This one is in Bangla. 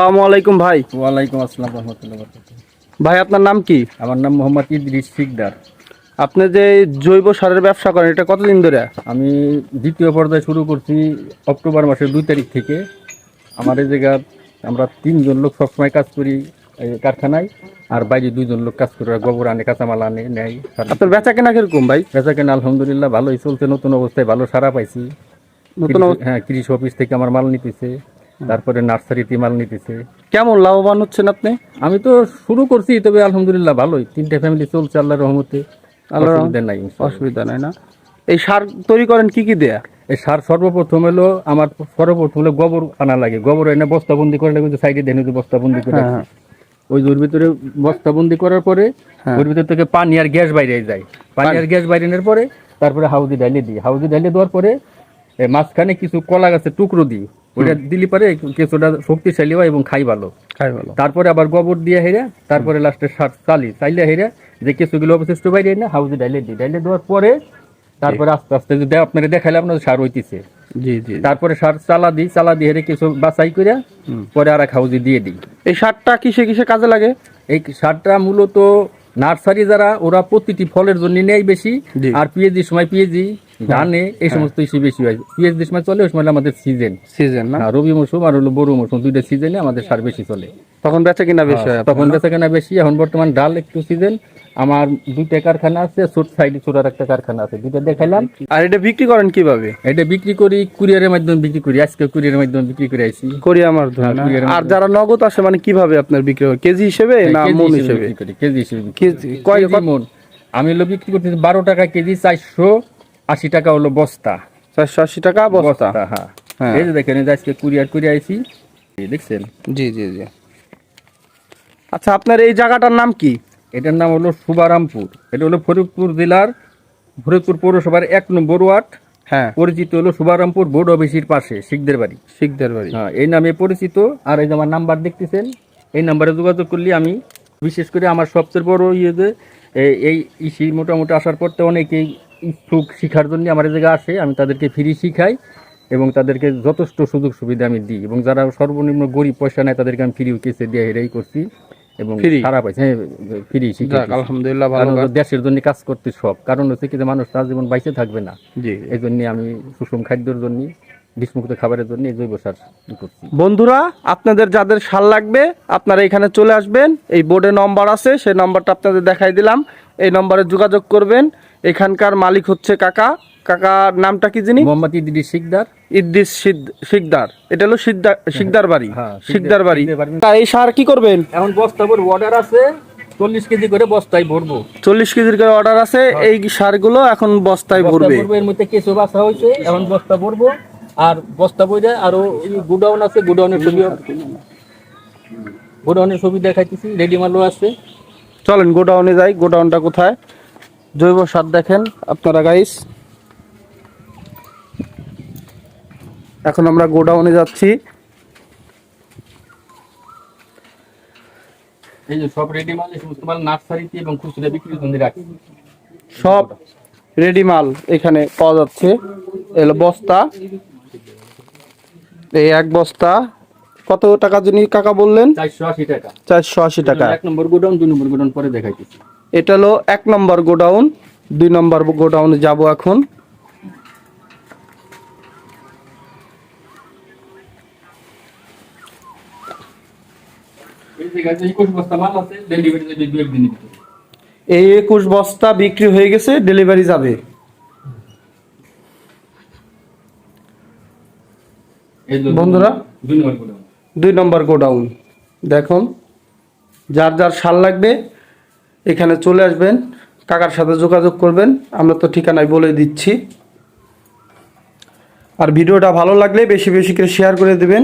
আসসালামু আলাইকুম ভাই। ওয়ালাইকুম আসসালাম রহমতুল্লাহ ভাই আপনার নাম কি? আমার নাম মোহাম্মদ ইদ্রিস শিকদার আপনি যে জৈব সারের ব্যবসা করেন এটা কতদিন ধরে? আমি দ্বিতীয় পর্যায়ে শুরু করছি অক্টোবর মাসের দুই তারিখ থেকে। আমার এই জায়গা আমরা তিনজন লোক সবসময় কাজ করি এই কারখানায় আর বাইরে দুইজন লোক কাজ করে গোবর আনে কাঁচামাল আনে নেয়। আপনার বেচা কেনা কীরকম ভাই? বেচা কেনা আলহামদুলিল্লাহ ভালোই চলছে নতুন অবস্থায় ভালো সারা পাইছি। নতুন হ্যাঁ কৃষি অফিস থেকে আমার মাল নিতেছে। তারপরে নার্সারিতে মাল নিতেছে। কেমন লাভবান হচ্ছেন আপনি? আমি তো শুরু করছি তবে আলহামদুলিল্লাহ ভালোই। তিনটে ফ্যামিলি চলছে আল্লাহর রহমতে। অসুবিধা নাই অসুবিধা নাই না? এই সার তৈরি করেন কি কি দেয়া? এই সার সর্বপ্রথম হলো আমার সর্বপ্রথম হলো গোবর আনা লাগে। গোবর এনে বস্তাবন্দি করে লাগে সাইডে দেন বস্তাবন্দি করে হ্যাঁ, হ্যাঁ। ওই ওর ভিতরে বস্তাবন্দি করার পরে হ্যাঁ। ওর ভিতর থেকে পানি আর গ্যাস বাইরে যায়। পানি আর গ্যাস বাইরেনের পরে তারপরে হাউদি ডাইলে দিই। হাউদি ডাইলে দেওয়ার পরে মাঝখানে কিছু কলা গাছের টুকরো দিই। ওটা দিলি পরে কিছুটা শক্তিশালী হয় এবং খাই ভালো। খাই ভালো। তারপরে আবার গোবর দিয়ে হেরে তারপরে লাস্টে সার চালি চাইলে হেরে যে অবশিষ্ট বাইরে না হাউজে ডাইলে দিই। ডাইলে দেওয়ার পরে তারপরে আস্তে আস্তে যদি আপনারা সার হইতেছে। জি জি। তারপরে সার চালা দিই চালা দিয়ে হেরে কিছু বাছাই করে পরে আর এক হাউজে দিয়ে দিই। এই সারটা কিসে কিসে কাজে লাগে? এই সারটা মূলত নার্সারি যারা ওরা প্রতিটি ফলের জন্য নেয় বেশি আর পিএইচডি সময় পিএইচডি ধানে এই সমস্ত ইস্যু বেশি হয়। সময় চলে ওই সময় আমাদের সিজন সিজন না? রবি মৌসুম আর হলো বড় মৌসুম দুইটা সিজনে আমাদের সার বেশি চলে। তখন বেচা কিনা বেশি হয় তখন বেচা কেনা বেশি এখন বর্তমান ডাল একটু সিজন আমার দুইটা কারখানা আছে ছোট সাইডে ছোটার একটা কারখানা আছে দুইটা দেখাইলাম। আর এটা বিক্রি করেন কীভাবে? এটা বিক্রি করি কুরিয়ারের মাধ্যমে বিক্রি করি আজকে কুরিয়ারের মাধ্যমে বিক্রি করে আইছি। আর যারা নগদ আসে মানে কীভাবে আপনার বিক্রি হয়? কেজি হিসেবে না মন হিসেবে কেজি হিসেবে কয় মন। আমি হলো বিক্রি করতেছি বারো টাকা কেজি চারশো আশি টাকা হলো বস্তা। চারশো আশি টাকা বস্তা। হ্যাঁ। হ্যাঁ। এই যে দেখেন আজকে কুরিয়ার করে আইছি। দেখছেন? জি জি জি। আচ্ছা আপনার এই জায়গাটার নাম কি? এটার নাম হলো সুবারামপুর। এটা হলো ফরিদপুর জেলার ফরিদপুর পৌরসভার এক নম্বর ওয়ার্ড। হ্যাঁ। পরিচিত হলো সুবারামপুর বোর্ড অফিসের পাশে শিখদের বাড়ি। শিখদের বাড়ি। হ্যাঁ এই নামে পরিচিত। আর এই যে আমার নাম্বার দেখতেছেন এই নাম্বারে যোগাযোগ করলে আমি বিশেষ করে আমার সবচেয়ে বড় ইয়ে যে এই ইসি মোটামুটি আসার পর তো অনেকেই ইচ্ছুক শিখার জন্য আমার এই জায়গায় আসে আমি তাদেরকে ফ্রি শিখাই এবং তাদেরকে যথেষ্ট সুযোগ সুবিধা আমি দিই এবং যারা সর্বনিম্ন গরিব পয়সা নেয় তাদেরকে আমি ফ্রি কেসে দিয়ে হেরাই করছি এবং? সারা পাইছে হ্যাঁ ফ্রি শিখে আলহামদুলিল্লাহ ভালো দেশের জন্য কাজ করতে সব। কারণ হচ্ছে কি যে মানুষ তার জীবন বাইসে থাকবে না। এই জন্য আমি সুষম খাদ্যের জন্য বিষমুক্ত খাবারের জন্য এই জৈব সার করছি। বন্ধুরা আপনাদের যাদের সার লাগবে আপনারা এখানে চলে আসবেন। এই বোর্ডে নম্বর আছে সেই নম্বরটা আপনাদের দেখাই দিলাম। এই নম্বরে যোগাযোগ করবেন। এখানকার মালিক হচ্ছে কাকা। কাকার নামটা কি যিনি? মোহাম্মদ ইদিরি শিকদার। ইদ্দিস শিকদার। এটা হলো শিকদার বাড়ি। হ্যাঁ, শিকদার বাড়ি। শিকদার বাড়ি। তা এই সার কি করবেন? এখন বস্তা ভর অর্ডার আছে চল্লিশ কেজি করে বস্তায় ভরবো। চল্লিশ কেজির করে অর্ডার আছে এই সারগুলো এখন বস্তায় ভরবে। ভরবো, এর মধ্যে কেঁচো বাসা হয়েছে এখন বস্তা ভরবো। আর বস্তা বইরে আরও গুডাউন আছে গুডাউনের ছবি। গুডাউনের ছবি দেখাইতেছি রেডি মালও আছে। চলেন গোডাউনে যাই গোডাউনটা কোথায়? জৈব সার দেখেন আপনারা গাইস এখন আমরা গোডাউনে যাচ্ছি। এই যে সব রেডি মাল এই সমস্ত মাল নার্সারিতে এবং খুচরা বিক্রির জন্য রাখি। সব রেডি মাল এখানে পাওয়া যাচ্ছে। এলো বস্তা। এই এক বস্তা। কত টাকা যিনি কাকা বললেন? চারশো আশি টাকা। চারশো আশি টাকা। এক নম্বর গোডাউন দুই নম্বর গোডাউন পরে দেখাইতেছি। এটা হলো এক নম্বর গোডাউন দুই নম্বর গোডাউনে যাব এখন। এই জায়গায় একুশ বস্তা মাল আছে ডেলিভারি দেবে দু একদিনের ভিতরে। এই একুশ বস্তা বিক্রি হয়ে গেছে ডেলিভারি যাবে এই যে বন্ধুরা? দুই নম্বর গোডাউন। দেখুন যার যার সার লাগবে এখানে চলে আসবেন কাকার সাথে যোগাযোগ করবেন আমরা তো ঠিকানায় বলে দিচ্ছি। আর ভিডিওটা ভালো লাগলে বেশি বেশি করে শেয়ার করে দেবেন।